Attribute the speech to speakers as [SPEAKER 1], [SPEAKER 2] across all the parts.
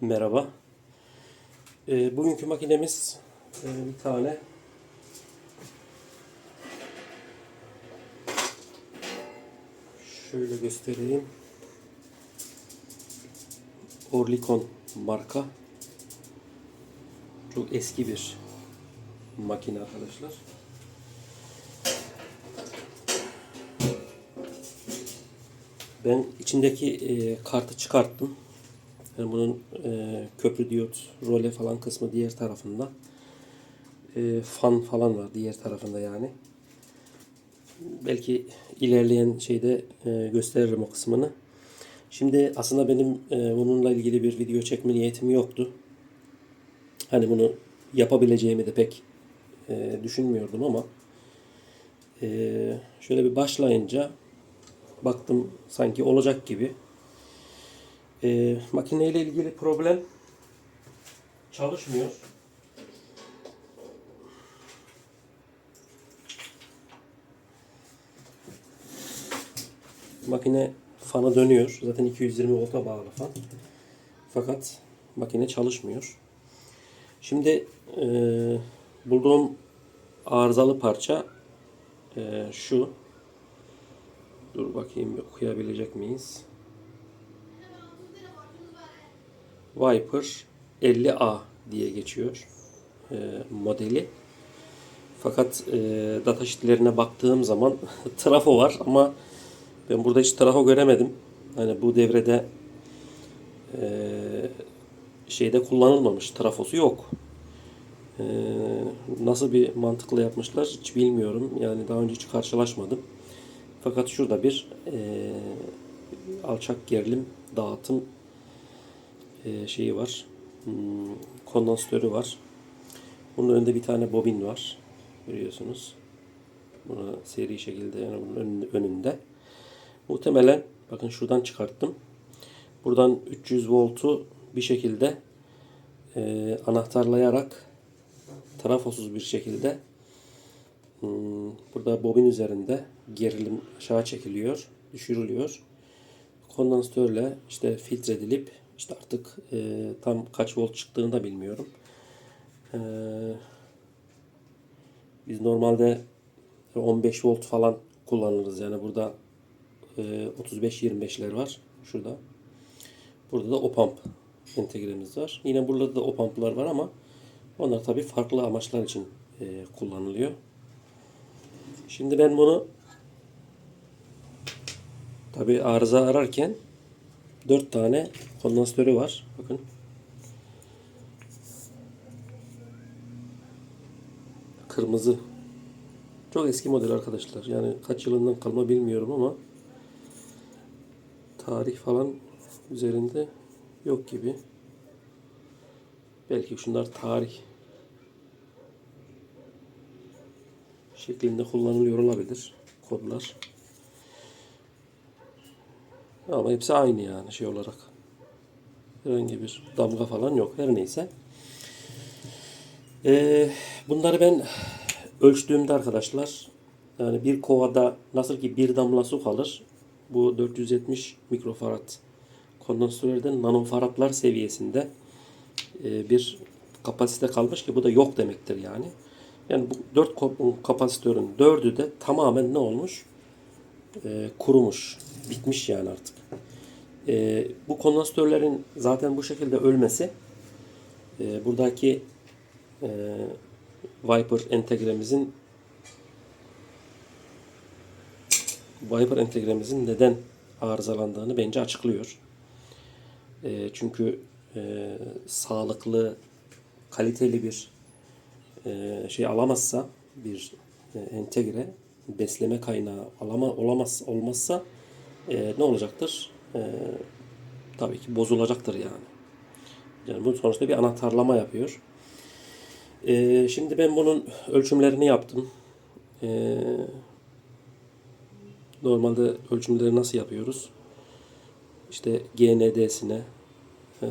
[SPEAKER 1] Merhaba. Ee, bugünkü makinemiz e, bir tane şöyle göstereyim. Orlikon marka. Çok eski bir makine arkadaşlar. Ben içindeki e, kartı çıkarttım. Yani bunun e, köprü diyot, role falan kısmı diğer tarafında. E, fan falan var diğer tarafında yani. Belki ilerleyen şeyde e, gösteririm o kısmını. Şimdi aslında benim e, bununla ilgili bir video çekme niyetim yoktu. Hani bunu yapabileceğimi de pek e, düşünmüyordum ama e, şöyle bir başlayınca baktım sanki olacak gibi. E, makineyle ilgili problem çalışmıyor. Makine fanı dönüyor. Zaten 220 volta bağlı fan. Fakat makine çalışmıyor. Şimdi e, bulduğum arızalı parça e, şu. Dur bakayım okuyabilecek miyiz? Viper 50A diye geçiyor e, modeli. Fakat e, datasheetlerine baktığım zaman trafo var ama ben burada hiç trafo göremedim. Hani bu devrede e, şeyde kullanılmamış. Trafosu yok. E, nasıl bir mantıkla yapmışlar hiç bilmiyorum. Yani daha önce hiç karşılaşmadım. Fakat şurada bir e, alçak gerilim dağıtım e, şeyi var. Hmm, kondansatörü var. Bunun önünde bir tane bobin var. Görüyorsunuz. Bunu seri şekilde yani bunun ön- önünde. Muhtemelen bakın şuradan çıkarttım. Buradan 300 voltu bir şekilde e, anahtarlayarak trafosuz bir şekilde hmm, burada bobin üzerinde gerilim aşağı çekiliyor, düşürülüyor. Kondansatörle işte filtre edilip işte artık e, tam kaç volt çıktığını da bilmiyorum. E, biz normalde 15 volt falan kullanırız. Yani burada e, 35-25'ler var. Şurada. Burada da opamp entegremiz var. Yine burada da opamplar var ama onlar tabii farklı amaçlar için e, kullanılıyor. Şimdi ben bunu tabii arıza ararken 4 tane kondansatörü var. Bakın. Kırmızı. Çok eski model arkadaşlar. Yani kaç yılından kalma bilmiyorum ama tarih falan üzerinde yok gibi. Belki şunlar tarih şeklinde kullanılıyor olabilir kodlar. Ama hepsi aynı yani şey olarak. Herhangi bir damga falan yok. Her neyse. Ee, bunları ben ölçtüğümde arkadaşlar yani bir kovada nasıl ki bir damla su kalır bu 470 mikrofarad kondansatörlerden nanofaradlar seviyesinde e, bir kapasite kalmış ki bu da yok demektir yani. Yani bu 4 kapasitörün 4'ü de tamamen ne olmuş? E, kurumuş. Bitmiş yani artık. E, bu kondansatörlerin zaten bu şekilde ölmesi e, buradaki e, Viper entegremizin Viper entegremizin neden arızalandığını bence açıklıyor. E, çünkü e, sağlıklı, kaliteli bir e, şey alamazsa bir e, entegre besleme kaynağı alama, olamaz olmazsa e, ne olacaktır? E, tabii ki bozulacaktır yani. Yani bu sonuçta bir anahtarlama yapıyor. E, şimdi ben bunun ölçümlerini yaptım. E, normalde ölçümleri nasıl yapıyoruz? İşte GND'sine e,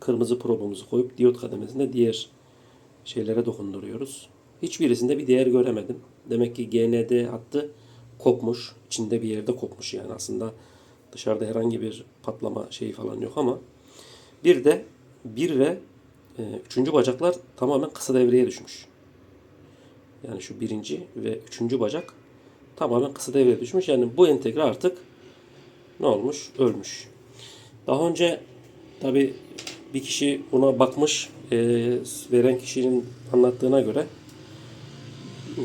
[SPEAKER 1] kırmızı probumuzu koyup diyot kademesinde diğer şeylere dokunduruyoruz. Hiçbirisinde bir değer göremedim. Demek ki GND hattı kopmuş. içinde bir yerde kopmuş yani aslında Dışarıda herhangi bir patlama şeyi falan yok ama bir de bir ve e, üçüncü bacaklar tamamen kısa devreye düşmüş. Yani şu birinci ve üçüncü bacak tamamen kısa devreye düşmüş. Yani bu entegre artık ne olmuş? Ölmüş. Daha önce tabi bir kişi buna bakmış. e, veren kişinin anlattığına göre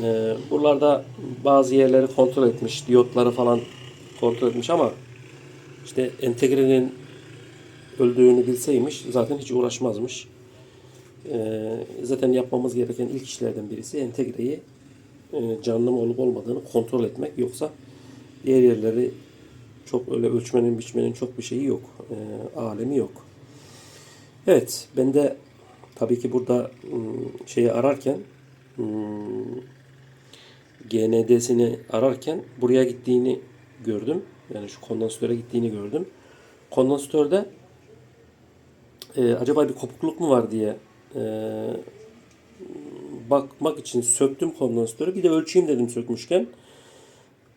[SPEAKER 1] e, buralarda bazı yerleri kontrol etmiş. Diyotları falan kontrol etmiş ama işte entegrenin öldüğünü bilseymiş zaten hiç uğraşmazmış. E, zaten yapmamız gereken ilk işlerden birisi entegreyi e, canlı mı olup olmadığını kontrol etmek. Yoksa diğer yerleri çok öyle ölçmenin biçmenin çok bir şeyi yok. E, alemi yok. Evet ben de tabii ki burada ım, şeyi ararken ım, GND'sini ararken buraya gittiğini gördüm. Yani şu kondansatöre gittiğini gördüm. Kondansatörde e, acaba bir kopukluk mu var diye e, bakmak için söktüm kondansatörü. Bir de ölçeyim dedim sökmüşken.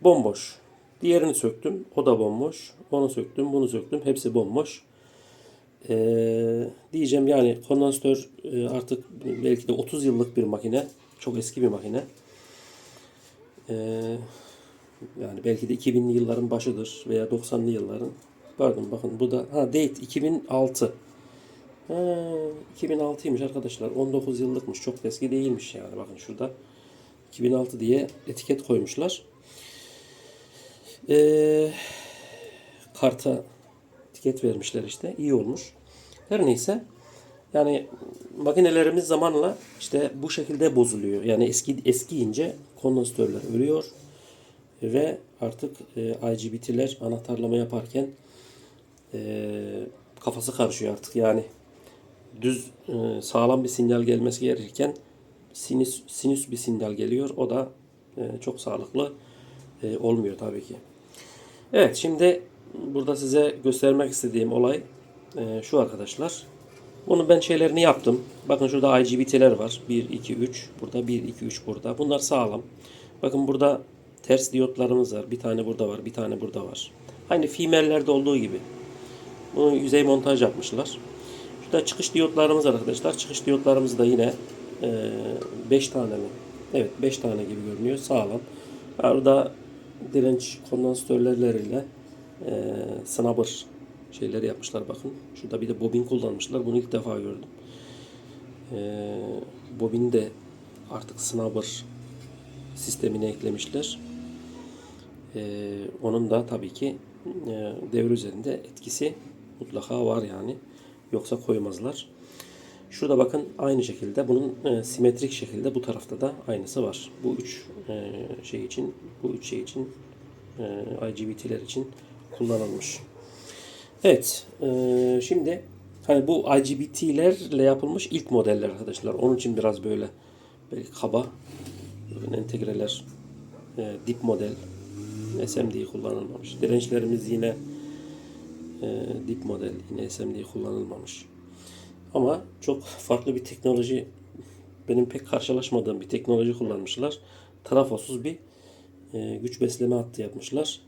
[SPEAKER 1] Bomboş. Diğerini söktüm. O da bomboş. Onu söktüm. Bunu söktüm. Hepsi bomboş. Ee, diyeceğim yani kondansatör e, artık belki de 30 yıllık bir makine. Çok eski bir makine. Ee, yani belki de 2000'li yılların başıdır veya 90'lı yılların. Pardon bakın bu da ha date 2006. Ha, 2006'ymış arkadaşlar. 19 yıllıkmış. Çok eski değilmiş yani. Bakın şurada 2006 diye etiket koymuşlar. Ee, karta etiket vermişler işte. İyi olmuş. Her neyse. Yani makinelerimiz zamanla işte bu şekilde bozuluyor. Yani eski eskiyince kondansatörler ölüyor ve artık e, IGBT'ler anahtarlama yaparken e, kafası karışıyor artık. Yani düz e, sağlam bir sinyal gelmesi gerekirken sinüs sinüs bir sinyal geliyor. O da e, çok sağlıklı e, olmuyor tabii ki. Evet şimdi burada size göstermek istediğim olay e, şu arkadaşlar. Bunu ben şeylerini yaptım. Bakın şurada IGBT'ler var. 1, 2, 3. Burada 1, 2, 3 burada. Bunlar sağlam. Bakın burada ters diyotlarımız var. Bir tane burada var. Bir tane burada var. Aynı Fimer'lerde olduğu gibi. Bunu yüzey montaj yapmışlar. Şurada çıkış diyotlarımız var arkadaşlar. Çıkış diyotlarımız da yine 5 tane mi? Evet 5 tane gibi görünüyor. Sağlam. Burada direnç kondansatörleriyle e, snubber şeyleri yapmışlar bakın. Şurada bir de bobin kullanmışlar. Bunu ilk defa gördüm. E, bobini de artık snubber sistemine eklemişler. E, onun da tabii ki e, devre üzerinde etkisi mutlaka var yani. Yoksa koymazlar. Şurada bakın aynı şekilde bunun e, simetrik şekilde bu tarafta da aynısı var. Bu üç e, şey için bu üç şey için e, IGBT'ler için kullanılmış. Evet. e, şimdi hani bu IGBT'lerle yapılmış ilk modeller arkadaşlar. Onun için biraz böyle belki kaba entegreler e, dip model SMD kullanılmamış. Dirençlerimiz yine e, dip model yine SMD kullanılmamış. Ama çok farklı bir teknoloji benim pek karşılaşmadığım bir teknoloji kullanmışlar. Trafosuz bir e, güç besleme hattı yapmışlar.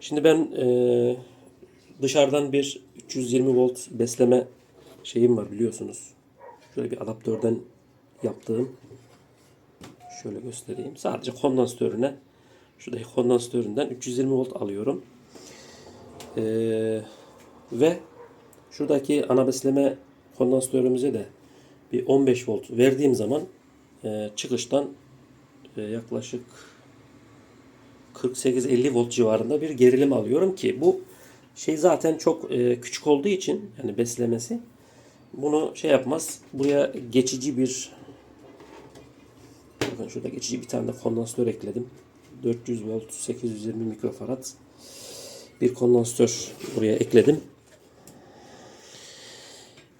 [SPEAKER 1] Şimdi ben e, dışarıdan bir 320 volt besleme şeyim var biliyorsunuz. Şöyle bir adaptörden yaptığım şöyle göstereyim. Sadece kondansatörüne şuradaki kondansatöründen 320 volt alıyorum. Ee, ve şuradaki ana besleme kondansatörümüze de bir 15 volt verdiğim zaman e, çıkıştan e, yaklaşık 48-50 volt civarında bir gerilim alıyorum ki bu şey zaten çok e, küçük olduğu için yani beslemesi bunu şey yapmaz. Buraya geçici bir bakın şurada geçici bir tane de kondansatör ekledim. 400 volt 820 mikrofarad bir kondansatör buraya ekledim.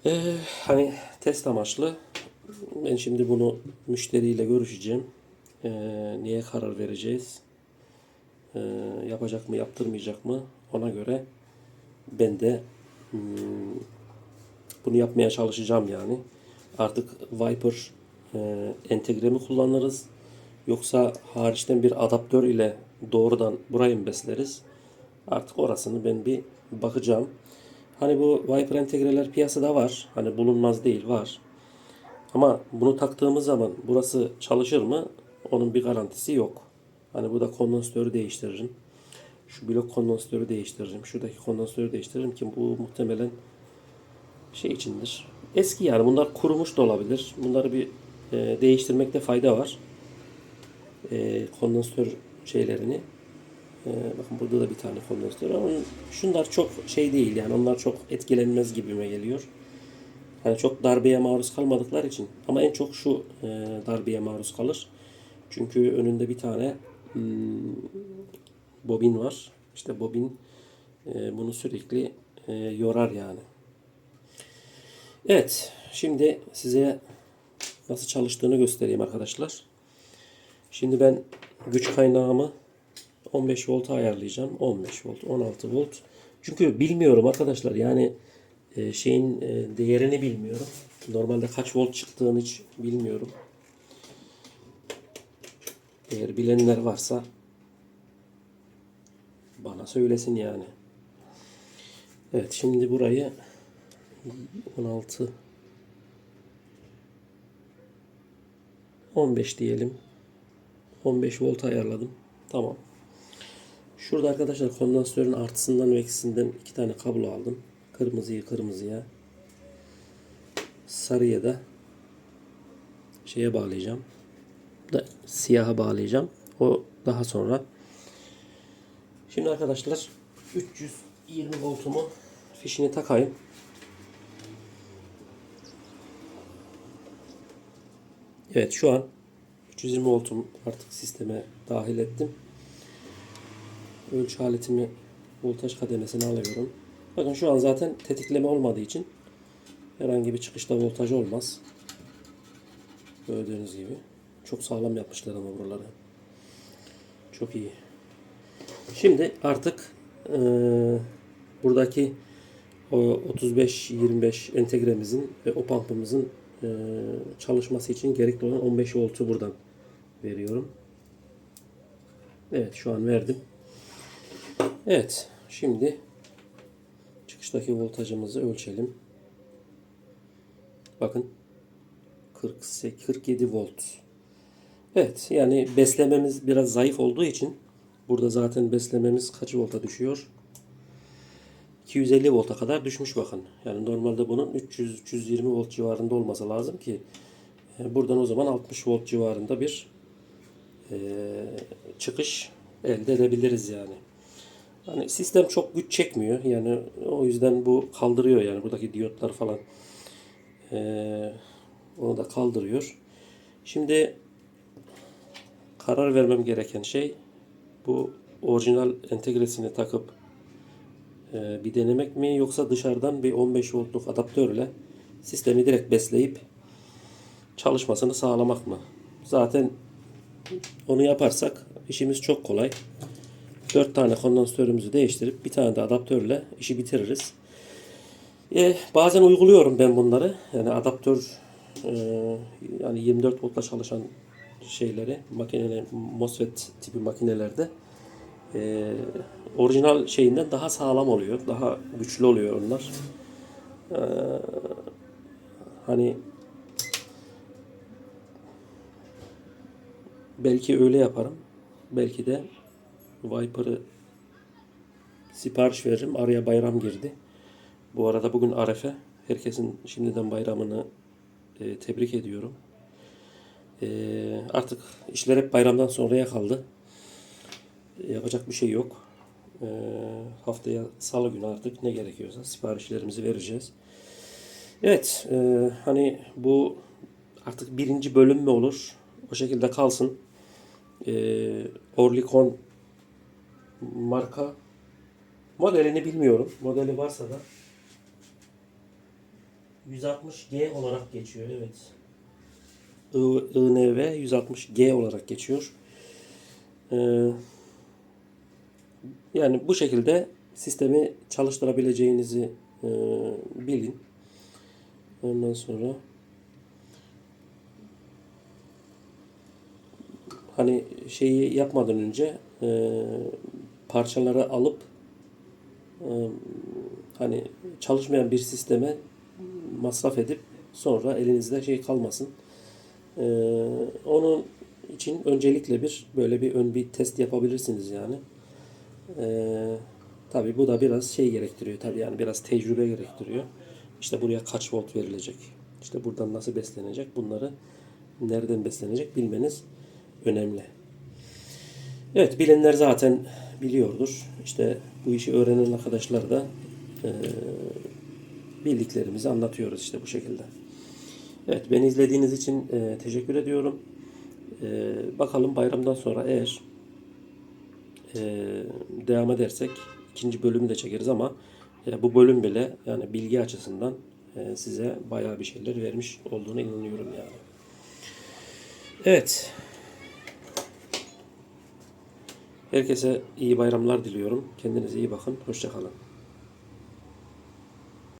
[SPEAKER 1] Ee, hani test amaçlı ben şimdi bunu müşteriyle görüşeceğim. Ee, niye karar vereceğiz? Ee, yapacak mı yaptırmayacak mı? Ona göre ben de hmm, bunu yapmaya çalışacağım yani. Artık Viper e, entegre mi kullanırız? Yoksa hariçten bir adaptör ile doğrudan burayı mı besleriz? Artık orasını ben bir bakacağım. Hani bu Viper entegreler piyasada var. Hani bulunmaz değil var. Ama bunu taktığımız zaman burası çalışır mı? Onun bir garantisi yok. Hani burada kondansatörü değiştiririm. Şu blok kondansatörü değiştiririm. Şuradaki kondansatörü değiştiririm ki bu muhtemelen şey içindir. Eski yani bunlar kurumuş da olabilir. Bunları bir e, değiştirmekte fayda var. E, kondansatör şeylerini. E, bakın burada da bir tane kondansatör ama şunlar çok şey değil yani onlar çok etkilenmez gibime geliyor. Hani çok darbeye maruz kalmadıkları için ama en çok şu e, darbeye maruz kalır. Çünkü önünde bir tane hmm, bobin var. İşte bobin e, bunu sürekli e, yorar yani. Evet, şimdi size nasıl çalıştığını göstereyim arkadaşlar. Şimdi ben güç kaynağımı 15 volta ayarlayacağım. 15 volt, 16 volt. Çünkü bilmiyorum arkadaşlar yani e, şeyin e, değerini bilmiyorum. Normalde kaç volt çıktığını hiç bilmiyorum. Eğer bilenler varsa bana söylesin yani. Evet şimdi burayı 16 15 diyelim. 15 volt ayarladım. Tamam. Şurada arkadaşlar kondansatörün artısından ve eksisinden iki tane kablo aldım. Kırmızıyı kırmızıya. Sarıya da şeye bağlayacağım. Da siyaha bağlayacağım. O daha sonra. Şimdi arkadaşlar 320 voltumu fişini takayım. Evet şu an 320 voltum artık sisteme dahil ettim. Ölçü aletimi voltaj kademesine alıyorum. Bakın şu an zaten tetikleme olmadığı için herhangi bir çıkışta voltaj olmaz. Gördüğünüz gibi. Çok sağlam yapmışlar ama buraları. Çok iyi. Şimdi artık eee, buradaki o 35-25 entegremizin ve o pump'ımızın eee, çalışması için gerekli olan 15 voltu buradan veriyorum. Evet şu an verdim. Evet şimdi çıkıştaki voltajımızı ölçelim. Bakın 48 47 volt. Evet yani beslememiz biraz zayıf olduğu için burada zaten beslememiz kaç volta düşüyor? 250 volta kadar düşmüş bakın. Yani normalde bunun 300-320 volt civarında olması lazım ki e, buradan o zaman 60 volt civarında bir e, çıkış elde edebiliriz yani. Hani sistem çok güç çekmiyor. Yani o yüzden bu kaldırıyor yani buradaki diyotlar falan. E, onu da kaldırıyor. Şimdi karar vermem gereken şey bu orijinal entegresini takıp e, bir denemek mi yoksa dışarıdan bir 15 voltluk adaptörle sistemi direkt besleyip çalışmasını sağlamak mı? Zaten onu yaparsak işimiz çok kolay. 4 tane kondansatörümüzü değiştirip bir tane de adaptörle işi bitiririz. E, bazen uyguluyorum ben bunları. Yani adaptör e, yani 24 voltla çalışan şeyleri makineler MOSFET tipi makinelerde e, orijinal şeyinden daha sağlam oluyor. Daha güçlü oluyor onlar. E, hani belki öyle yaparım. Belki de Viper'ı sipariş veririm. Araya bayram girdi. Bu arada bugün Arefe. Herkesin şimdiden bayramını e, tebrik ediyorum. E, artık işler hep bayramdan sonraya kaldı. E, yapacak bir şey yok. E, haftaya salı günü artık ne gerekiyorsa siparişlerimizi vereceğiz. Evet, e, hani bu artık birinci bölüm mü olur? O şekilde kalsın. E, Orlikon marka modelini bilmiyorum. Modeli varsa da 160G olarak geçiyor. Evet. INV 160G olarak geçiyor. Ee, yani bu şekilde sistemi çalıştırabileceğinizi e, bilin. Ondan sonra hani şeyi yapmadan önce e, parçaları alıp e, hani çalışmayan bir sisteme masraf edip sonra elinizde şey kalmasın. E, onun için öncelikle bir böyle bir ön bir test yapabilirsiniz yani. E, tabii bu da biraz şey gerektiriyor tabii yani biraz tecrübe gerektiriyor. İşte buraya kaç volt verilecek? İşte buradan nasıl beslenecek? Bunları nereden beslenecek bilmeniz önemli. Evet bilenler zaten biliyordur. İşte bu işi öğrenen arkadaşlar da eee, bildiklerimizi anlatıyoruz işte bu şekilde. Evet beni izlediğiniz için eee, teşekkür ediyorum. Eee, bakalım bayramdan sonra eğer eee, devam edersek ikinci bölümü de çekeriz ama e, bu bölüm bile yani bilgi açısından e, size bayağı bir şeyler vermiş olduğuna inanıyorum yani. Evet. Herkese iyi bayramlar diliyorum. Kendinize iyi bakın. Hoşçakalın.